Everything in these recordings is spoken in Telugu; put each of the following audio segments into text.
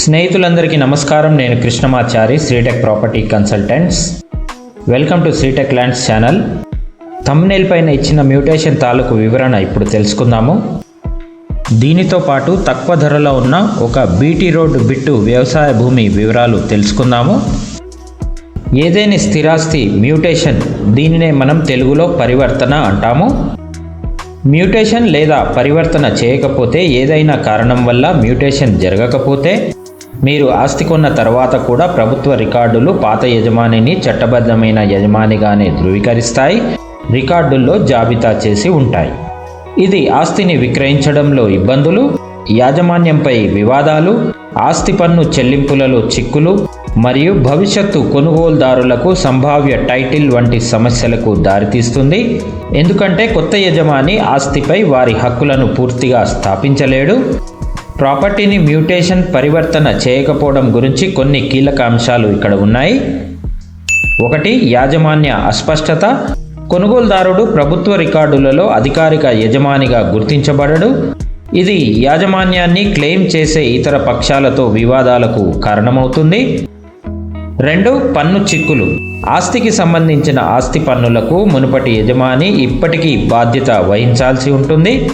స్నేహితులందరికీ నమస్కారం. నేను Krishnamachari Sritech property consultants. Welcome to Sritech lands channel. Thumbnail పైన ఇచ్చిన మ్యూటేషన్ తాలూకు వివరణ ఇప్పుడు తెలుసుకుందాము. దీనితో పాటు తక్కువ ధరలో ఉన్న ఒక బీటీ రోడ్డు బిట్టు వ్యవసాయ భూమి వివరాలు తెలుసుకుందాము. ఏదేని స్థిరాస్తి మ్యూటేషన్? దీనినే మనం తెలుగులో పరివర్తన అంటాము. మ్యూటేషన్ లేదా పరివర్తన చేయకపోతే ఏదైనా కారణం వల్ల మ్యూటేషన్ జరగకపోతే మీరు ఆస్తి కొన్న తర్వాత కూడా ప్రభుత్వ రికార్డులు పాత యజమానిని చట్టబద్ధమైన యజమానిగానే ధృవీకరిస్తాయి రికార్డుల్లో జాబితా చేసి ఉంటాయి. ఇది ఆస్తిని విక్రయించడంలో ఇబ్బందులు యాజమాన్యంపై వివాదాలు ఆస్తి పన్ను చెల్లింపులలో చిక్కులు మరియు భవిష్యత్తు కొనుగోలుదారులకు సంభావ్య టైటిల్ వంటి సమస్యలకు దారితీస్తుంది. ఎందుకంటే కొత్త యజమాని ఆస్తిపై వారి హక్కులను పూర్తిగా స్థాపించలేడు. ప్రాపర్టీని మ్యూటేషన్ పరివర్తన చేయకపోవడం గురించి కొన్ని కీలక అంశాలు ఇక్కడ ఉన్నాయి. ఒకటి యాజమాన్య అస్పష్టత. కొనుగోలుదారుడు ప్రభుత్వ రికార్డులలో అధికారిక యజమానిగా గుర్తించబడడు. ఇది యాజమాన్యాన్ని క్లెయిమ్ చేసే ఇతర పక్షాలతో వివాదాలకు కారణమవుతుంది. రెండు పన్ను చిక్కులు. ఆస్తికి సంబంధించిన ఆస్తి పన్నులకు మునుపటి యజమాని ఇప్పటికీ బాధ్యత వహించాల్సి ఉంటుంది.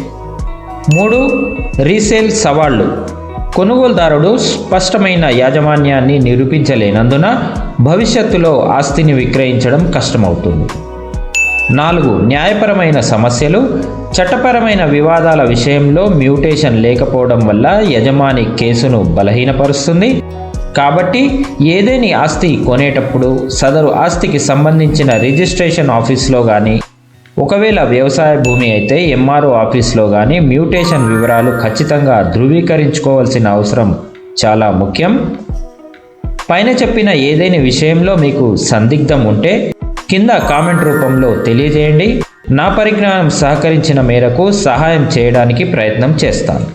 మూడు రీసేల్ సవాళ్ళు. కొనుగోలుదారుడు స్పష్టమైన యాజమాన్యాన్ని నిరూపించలేనందున భవిష్యత్తులో ఆస్తిని విక్రయించడం కష్టమవుతుంది. నాలుగు న్యాయపరమైన సమస్యలు. చట్టపరమైన వివాదాల విషయంలో మ్యూటేషన్ లేకపోవడం వల్ల యజమాని కేసును బలహీనపరుస్తుంది. కాబట్టి ఏదేని ఆస్తి కొనేటప్పుడు సదరు ఆస్తికి సంబంధించిన రిజిస్ట్రేషన్ ఆఫీస్లో కానీ ఒకవేళ వ్యవసాయ భూమి అయితే ఎంఆర్ఓ ఆఫీస్లో కానీ మ్యూటేషన్ వివరాలు ఖచ్చితంగా ధృవీకరించుకోవాల్సిన అవసరం చాలా ముఖ్యం. పైన చెప్పిన ఏదైనా విషయంలో మీకు సందిగ్ధం ఉంటే కింద కామెంట్ రూపంలో తెలియజేయండి. నా పరిజ్ఞానం సహకరించిన మేరకు సహాయం చేయడానికి ప్రయత్నం చేస్తాను.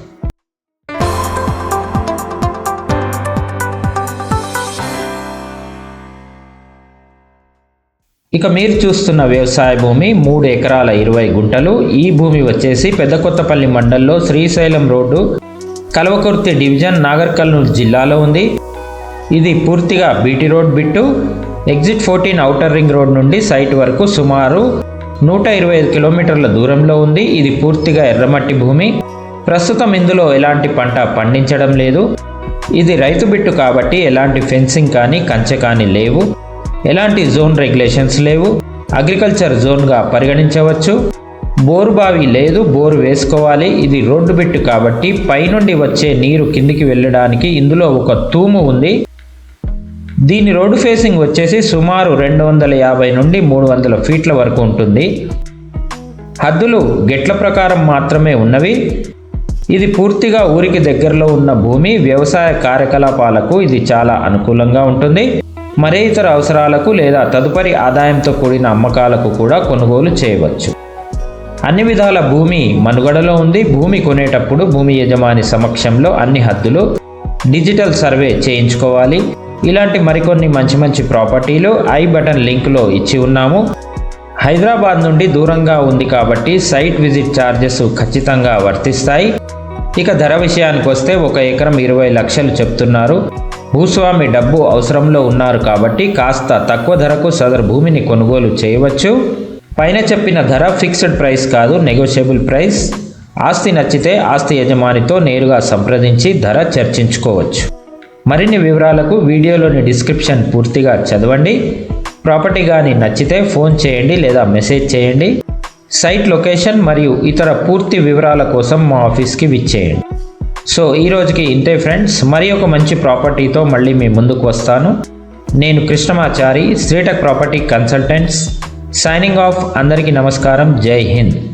ఇక మీరు చూస్తున్న వ్యవసాయ భూమి మూడు ఎకరాల ఇరవై గుంటలు. ఈ భూమి వచ్చేసి పెద్ద కొత్తపల్లి మండల్లో శ్రీశైలం రోడ్డు కల్వకుర్తి డివిజన్ నాగర్ కర్నూలు జిల్లాలో ఉంది. ఇది పూర్తిగా BT road bit. Exit fourteen outer ring road నుండి సైట్ వరకు సుమారు నూట ఇరవై ఐదు కిలోమీటర్ల దూరంలో ఉంది. ఇది పూర్తిగా ఎర్రమట్టి భూమి. ప్రస్తుతం ఇందులో ఎలాంటి పంట పండించడం లేదు. ఇది రైతు బిట్టు కాబట్టి ఎలాంటి ఫెన్సింగ్ కానీ కంచె కానీ లేవు. ఎలాంటి జోన్ రెగ్యులేషన్స్ లేవు. అగ్రికల్చర్ జోన్గా పరిగణించవచ్చు. బోరు బావి లేదు బోరు వేసుకోవాలి. ఇది రోడ్డు బిట్టు కాబట్టి పైనుండి వచ్చే నీరు కిందికి వెళ్ళడానికి ఇందులో ఒక తూము ఉంది. దీని రోడ్డు ఫేసింగ్ వచ్చేసి సుమారు రెండు వందల యాభై నుండి మూడు వందల ఫీట్ల వరకు ఉంటుంది. హద్దులు గెట్ల ప్రకారం మాత్రమే ఉన్నవి. ఇది పూర్తిగా ఊరికి దగ్గరలో ఉన్న భూమి. వ్యవసాయ కార్యకలాపాలకు ఇది చాలా అనుకూలంగా ఉంటుంది. మరే ఇతర అవసరాలకు లేదా తదుపరి ఆదాయంతో కూడిన అమ్మకాలకు కూడా కొనుగోలు చేయవచ్చు. అన్ని విధాల భూమి మనుగడలో ఉంది. భూమి కొనేటప్పుడు భూమి యజమాని సమక్షంలో అన్ని హద్దులు డిజిటల్ సర్వే చేయించుకోవాలి. ఇలాంటి మరికొన్ని మంచి మంచి ప్రాపర్టీలు ఐ బటన్ లింక్లో ఇచ్చి ఉన్నాము. హైదరాబాద్ నుండి దూరంగా ఉంది కాబట్టి సైట్ విజిట్ ఛార్జెస్ ఖచ్చితంగా వర్తిస్తాయి. ఇక ధర విషయానికి వస్తే ఒక ఎకరం ఇరవై లక్షలు చెప్తున్నారు. భూస్వామి డబ్బు అవసరంలో ఉన్నారు కాబట్టి కాస్త తక్కువ ధరకు సదరు భూమిని కొనుగోలు చేయవచ్చు. పైన చెప్పిన ధర ఫిక్స్డ్ ప్రైస్ కాదు నెగోషియబుల్ ప్రైస్ ఆస్తి నచ్చితే ఆస్తి యజమానితో నేరుగా సంప్రదించి ధర చర్చించుకోవచ్చు. మరిన్ని వివరాలకు వీడియోలోని డిస్క్రిప్షన్ పూర్తిగా చదవండి. ప్రాపర్టీ కానీ నచ్చితే ఫోన్ చేయండి లేదా మెసేజ్ చేయండి. సైట్ లొకేషన్ మరియు ఇతర పూర్తి వివరాల కోసం మా ఆఫీస్కి విచ్చేయండి. సో ఈ రోజుకి ఇంతే ఫ్రెండ్స్. మరి ఒక మంచి ప్రాపర్టీతో మళ్ళీ మీ ముందుకు వస్తాను. నేను Krishnamachari Sritech property consultants. Signing off అందరికీ నమస్కారం. జై హింద్.